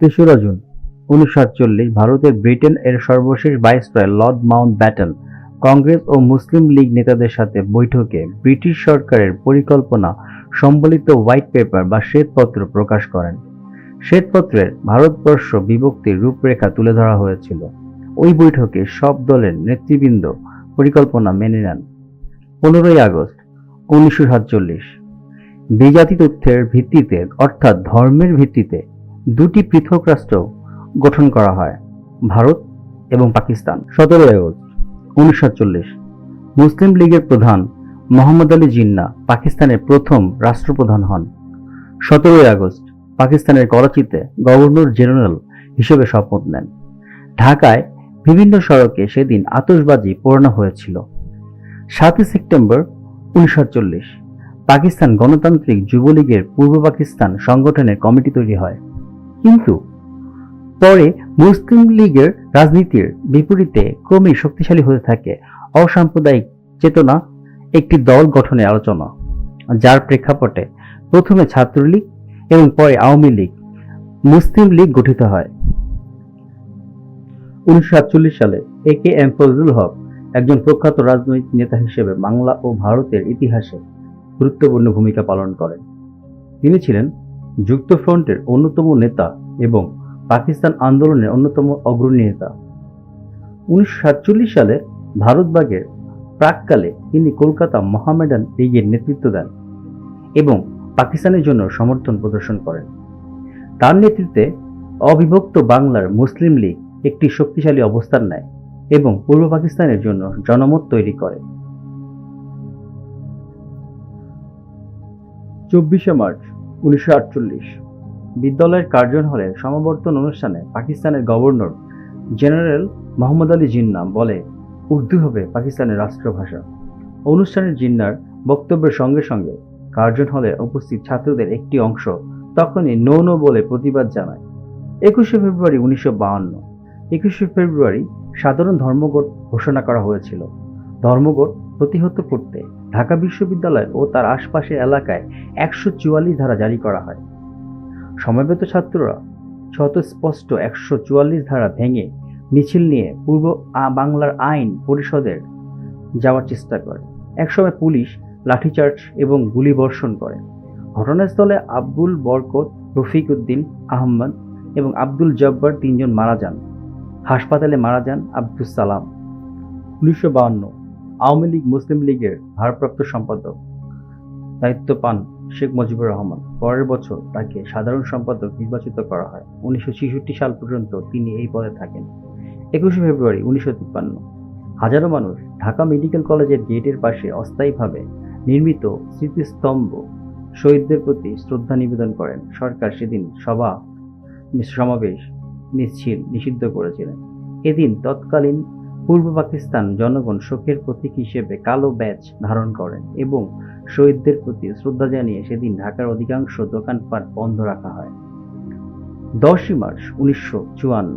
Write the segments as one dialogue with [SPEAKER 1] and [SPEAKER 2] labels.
[SPEAKER 1] তেসরা জুন উনিশশো সাতচল্লিশ ভারতের ব্রিটেন এর সর্বশেষ viceroy Lord Mountbatten Congress ও মুসলিম লীগ নেতাদের সাথে বৈঠকে ব্রিটিশ সরকারের পরিকল্পনা সম্বলিত হোয়াইট পেপার বা শ্বেতপত্র প্রকাশ করেন। শ্বেতপত্রের ভারতবর্ষ বিভক্তির রূপরেখা তুলে ধরা হয়েছিল। ওই বৈঠকে সব দলের নেতৃবৃন্দ পরিকল্পনা মেনে নেন। পনেরোই আগস্ট, উনিশশো সাতচল্লিশ, বিজাতি তথ্যের ভিত্তিতে অর্থাৎ ধর্মের ভিত্তিতে দুটি পৃথক রাষ্ট্র গঠন করা হয়, ভারত এবং পাকিস্তান। সতেরোই আগস্ট, উনিশশো সাতচল্লিশ মুসলিম লীগের প্রধান মোহাম্মদ আলী জিন্না পাকিস্তানের প্রথম রাষ্ট্রপ্রধান হন। সতেরোই আগস্ট, পাকিস্তানের করাচিতে গভর্নর জেনারেল হিসেবে শপথ নেন। ঢাকায় বিভিন্ন সড়কে সেদিন আতশবাজি পোড়ানো হয়েছিল। সাতই সেপ্টেম্বর, উনিশশো সাতচল্লিশ পাকিস্তান গণতান্ত্রিক যুবলীগের পূর্ব পাকিস্তান সংগঠনের কমিটি তৈরি হয়। কিন্তু পরে মুসলিম লীগের রাজনীতির বিপরীতে ক্রমেই শক্তিশালী হতে থাকে অসাম্প্রদায়িক চেতনা একটি দল গঠনের আলোচনা, যার প্রেক্ষাপটে প্রথমে ছাত্রলীগ এবং পরে আওয়ামী লীগ মুসলিম লীগ গঠিত হয়। উনিশশো সাতচল্লিশ সালে এ কে এম ফজলুল হক একজন প্রখ্যাত রাজনৈতিক নেতা হিসেবে বাংলা ও ভারতের ইতিহাসে গুরুত্বপূর্ণ ভূমিকা পালন করেন। তিনি ছিলেন যুক্তফ্রন্টের অন্যতম নেতা এবং পাকিস্তান আন্দোলনের অন্যতম অগ্রণী নেতা। উনিশশো সাতচল্লিশ সালে ভারতবাগের প্রাককালে তিনি কলকাতা মহামেডান লীগের নেতৃত্ব দেন এবং পাকিস্তানের জন্য সমর্থন প্রদর্শন করেন। তার নেতৃত্বে অবিভক্ত বাংলার মুসলিম লীগ একটি শক্তিশালী অবস্থান নেয় এবং পূর্ব পাকিস্তানের জন্য জনমত তৈরি করে। চব্বিশে মার্চ উনিশশো আটচল্লিশ। বিদ্যালয়ের কার্জন হলে সমাবর্তন অনুষ্ঠানে পাকিস্তানের গভর্নর জেনারেল মোহাম্মদ আলী জিন্না বলে, উর্দু হবে পাকিস্তানের রাষ্ট্রভাষা। অনুষ্ঠানের জিন্নার বক্তব্যের সঙ্গে সঙ্গে কার্জন হলে উপস্থিত ছাত্রদের একটি অংশ তখনই নো নো বলে প্রতিবাদ জানায়। একুশে ফেব্রুয়ারি উনিশশো বাহান্ন। একুশে ফেব্রুয়ারি সাধারণ ধর্মঘট ঘোষণা করা হয়েছিল। ধর্মঘট প্রতিহত করতে ঢাকা বিশ্ববিদ্যালয় ও তার আশপাশের এলাকায় একশো চুয়াল্লিশ ধারা জারি করা হয়। সমবেত ছাত্ররা স্পষ্ট একশো চুয়াল্লিশ ধারা ভেঙে মিছিল নিয়ে পূর্ব বাংলার আইন পরিষদের যাওয়ার চেষ্টা করে। একসময় পুলিশ লাঠিচার্জ এবং গুলিবর্ষণ করে। ঘটনাস্থলে আব্দুল বরকত, রফিক উদ্দিন আহমদ এবং আব্দুল জব্বার তিনজন মারা যান। হাসপাতালে মারা যান আব্দুল সালাম। উনিশশো বাহান্ন আওয়ামী লীগ মুসলিম লীগের ভারপ্রাপ্ত সম্পাদক। দায়িত্ব পান শেখ মুজিবুর রহমান। পরের বছর তাকে সাধারণ সম্পাদক নির্বাচিত করা হয়। উনিশশো সাল পর্যন্ত তিনি এই পদে থাকেন। একুশে ফেব্রুয়ারি উনিশশো তিপ্পান্ন। হাজারো মানুষ ঢাকা মেডিকেল কলেজের গেটের পাশে অস্থায়ীভাবে নির্মিত স্মৃতিস্তম্ভ শহীদদের প্রতি শ্রদ্ধা নিবেদন করেন। সরকার সেদিন সভা সমাবেশ মিছিল নিষিদ্ধ করেছিলেন। এদিন তৎকালীন পূর্ব পাকিস্তান জনগণ শোকের প্রতীক হিসেবে কালো ব্যাচ ধারণ করেন এবং শহীদদের প্রতি শ্রদ্ধা জানিয়ে সেদিন ঢাকার অধিকাংশ দোকানপাট বন্ধ রাখা হয়। দশই মার্চ উনিশশো চুয়ান্ন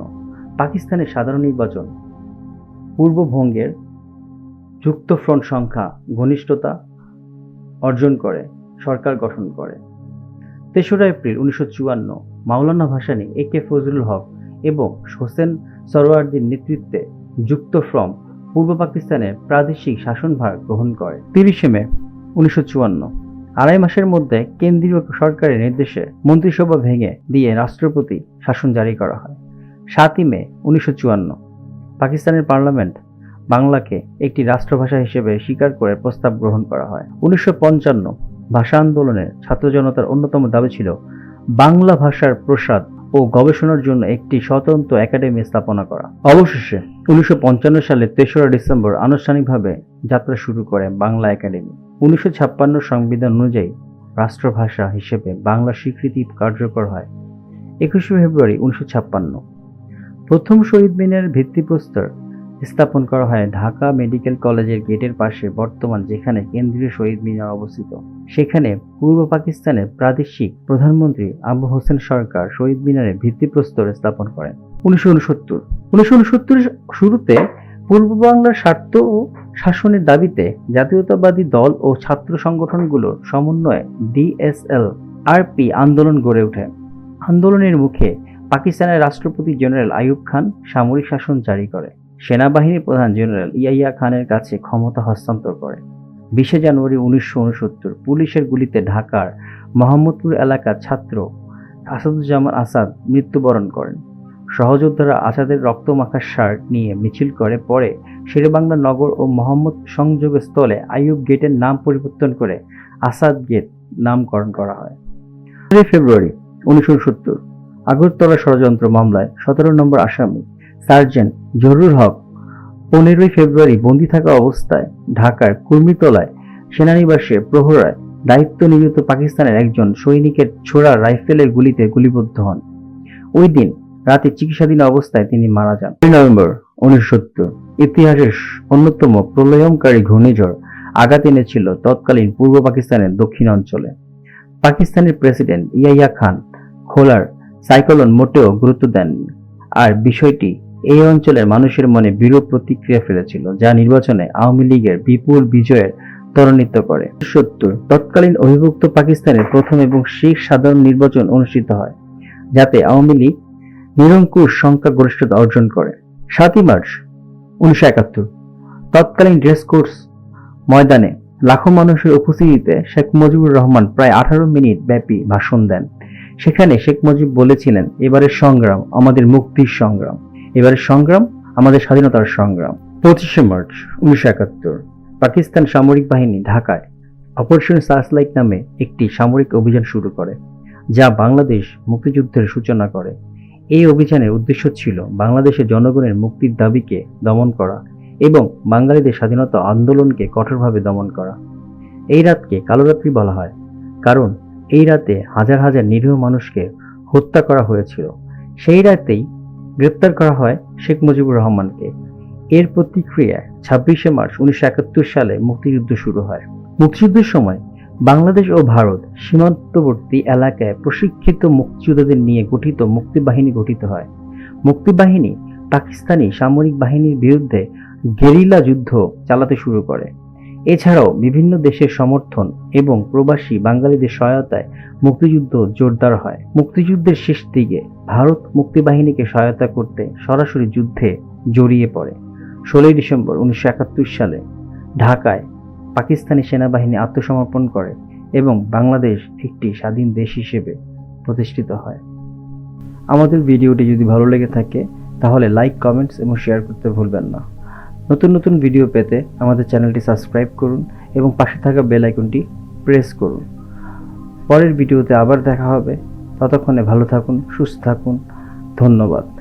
[SPEAKER 1] পাকিস্তানের সাধারণ নির্বাচন। পূর্বভঙ্গের যুক্তফ্রন্ট সংখ্যা ঘনিষ্ঠতা অর্জন করে, সরকার গঠন করে। তেসরা এপ্রিল উনিশশো চুয়ান্ন, মাওলানা ভাসানী এ কে ফজলুল হক এবং হোসেন সরোয়ার্দির নেতৃত্বে যুক্তফ্রম পূর্ব পাকিস্তানের প্রাদেশিক শাসনভার গ্রহণ করে। তিরিশে মে, উনিশশো চুয়ান্ন। আড়াই মাসের মধ্যে কেন্দ্রীয় সরকারের নির্দেশে মন্ত্রিসভা ভেঙে দিয়ে রাষ্ট্রপতি শাসন জারি করা হয়। সাতই মে, উনিশশো চুয়ান্ন। পাকিস্তানের পার্লামেন্ট বাংলাকে একটি রাষ্ট্রভাষা হিসেবে স্বীকার করে প্রস্তাব গ্রহণ করা হয়। উনিশশো পঞ্চান্ন ভাষা আন্দোলনের ছাত্র জনতার অন্যতম দাবি ছিল বাংলা ভাষার প্রসাদ ও গবেষণার জন্য একটি স্বতন্ত্র একাডেমি স্থাপনা করা। অবশেষে উনিশশো সালে তেসরা ডিসেম্বর আনুষ্ঠানিকভাবে যাত্রা শুরু করে বাংলা একাডেমি। উনিশশো ছাপ্পান্ন সংবিধান অনুযায়ী রাষ্ট্রভাষা হিসেবে বাংলা স্বীকৃতি কার্যকর হয় একুশে ফেব্রুয়ারি উনিশশো ছাপ্পান্ন। প্রথম শহীদ মিনের ভিত্তিপ্রস্তর স্থাপন করা হয়। ঢাকা মেডিকেল কলেজের গেটের পাশে বর্তমান যেখানে কেন্দ্রীয় শহীদ মিনার অবস্থিত। সেখানে পূর্ব পাকিস্তানের প্রাদেশিক প্রধানমন্ত্রী আবু হোসেন সরকার শহীদ মিনারে ভিত্তিপ্রস্তর স্থাপন করেন। উনিশশো উনসত্তর। উনিশশো উনসত্তরের শুরুতে পূর্ব বাংলার স্বার্থ ও শাসনের দাবিতে জাতীয়তাবাদী দল ও ছাত্র সংগঠনগুলোর সমন্বয়ে ডিএসএল আরপি আন্দোলন গড়ে ওঠে। আন্দোলনের মুখে পাকিস্তানের রাষ্ট্রপতি জেনারেল আইয়ুব খান সামরিক শাসন জারি করে। সেনাবাহিনীর প্রধান জেনারেল ইয়াইয়া খানের কাছে ক্ষমতা হস্তান্তর করে। বিশে জানুয়ারি উনিশশো উনসত্তর পুলিশের গুলিতে ঢাকার মোহাম্মদপুর এলাকার ছাত্র আসাদুজ্জামান আসাদ মৃত্যুবরণ করেন। সহযোদ্ধারা আসাদের রক্তমাখা শার্ট নিয়ে মিছিল করে, পরে শেরেবাংলা নগর ও মোহাম্মদ সংযোগ স্থলে আইয়ুব গেটের নাম পরিবর্তন করে আসাদ গেট নামকরণ করা হয়। ফেব্রুয়ারি উনিশশো সত্তর আগরতলা ষড়যন্ত্র মামলায় সতেরো নম্বর আসামি সার্জেন্ট জহুরুল হক। পনেরোই ফেব্রুয়ারি বন্দি থাকা অবস্থায় ঢাকার কুর্মিতলায় সেনানিবাসে প্রহরায় দায়িত্ব নিযুক্ত পাকিস্তানের একজন সৈনিকের ছোড়া রাইফেলের গুলিতে গুলিবদ্ধ হন। ওই দিন রাতে চিকিৎসাধীন অবস্থায় তিনি মারা যান। নভেম্বর উনিশশো সত্তর, ইতিহাসের অন্যতম প্রলয়ঙ্কারী ঘূর্ণিঝড় আঘাত এনেছিল তৎকালীন পূর্ব পাকিস্তানের দক্ষিণ অঞ্চলে। পাকিস্তানের প্রেসিডেন্ট ইয়াইয়া খান খোলার সাইক্লোন মোটেও গুরুত্ব দেননি। আর বিষয়টি এই অঞ্চলের মানুষের মনে বিরূপ প্রতিক্রিয়া ফেলেছিল, যা নির্বাচনে আওয়ামী লীগের বিপুল বিজয়ের ত্বরান্বিত করে। সত্তর, তৎকালীন অবিভক্ত পাকিস্তানের প্রথম এবং শেষ সাধারণ নির্বাচন অনুষ্ঠিত হয়, যাতে আওয়ামী লীগ নিরঙ্কুশ সংখ্যাগরিষ্ঠতা অর্জন করে। সাতই মার্চ, উনিশশো একাত্তর, তৎকালীন ড্রেস কোর্স ময়দানে লাখো মানুষের উপস্থিতিতে শেখ মুজিবুর রহমান প্রায় আঠারো মিনিট ব্যাপী ভাষণ দেন। সেখানে শেখ মুজিব বলেছিলেন, এবারের সংগ্রাম আমাদের মুক্তির সংগ্রাম। এবারের সংগ্রাম, আমাদের স্বাধীনতার সংগ্রাম। পঁচিশে মার্চ, উনিশশো একাত্তর, পাকিস্তান সামরিক বাহিনী ঢাকায় অপারেশন সার্চলাইট নামে একটি সামরিক অভিযান শুরু করে, যা বাংলাদেশ মুক্তিযুদ্ধের সূচনা করে। এই অভিযানের উদ্দেশ্য ছিল বাংলাদেশের জনগণের মুক্তির দাবিকে দমন করা এবং বাঙালিদের স্বাধীনতা আন্দোলনকে কঠোরভাবে দমন করা। এই রাতকে কালোরাত্রি বলা হয়, কারণ এই রাতে হাজার হাজার নিরীহ মানুষকে হত্যা করা হয়েছিল। সেই রাতেই গ্রেপ্তার করা হয় শেখ মুজিবুর রহমানকে। এর প্রতিক্রিয়ায় ছাব্বিশে মার্চ উনিশশো একাত্তর সালে মুক্তিযুদ্ধ শুরু হয়। মুক্তিযুদ্ধের সময় বাংলাদেশ ও ভারত সীমান্তবর্তী এলাকায় প্রশিক্ষিত মুক্তিযোদ্ধাদের নিয়ে গঠিত মুক্তিবাহিনী গঠিত হয়। মুক্তিবাহিনী পাকিস্তানি সামরিক বাহিনীর বিরুদ্ধে গেরিলা যুদ্ধ চালাতে শুরু করে। এছাড়াও বিভিন্ন দেশের সমর্থন এবং প্রবাসী বাঙালিদের সহায়তায় মুক্তিযুদ্ধ জোরদার হয়। মুক্তিযুদ্ধের শেষ দিকে ভারত মুক্তিবাহিনীকে সহায়তা করতে সরাসরি যুদ্ধে জড়িয়ে পড়ে। ষোলোই ডিসেম্বর উনিশশো একাত্তর সালে ঢাকায় পাকিস্তানি সেনাবাহিনী আত্মসমর্পণ করে এবং বাংলাদেশ একটি স্বাধীন দেশ হিসেবে প্রতিষ্ঠিত হয়। আমাদের ভিডিওটি যদি ভালো লেগে থাকে, তাহলে লাইক কমেন্টস এবং শেয়ার করতে ভুলবেন না। নতুন নতুন ভিডিও পেতে আমাদের চ্যানেলটি সাবস্ক্রাইব করুন এবং পাশে থাকা বেল আইকনটি প্রেস করুন। পরের ভিডিওতে আবার দেখা হবে। ততক্ষণে ভালো থাকুন, সুস্থ থাকুন। ধন্যবাদ।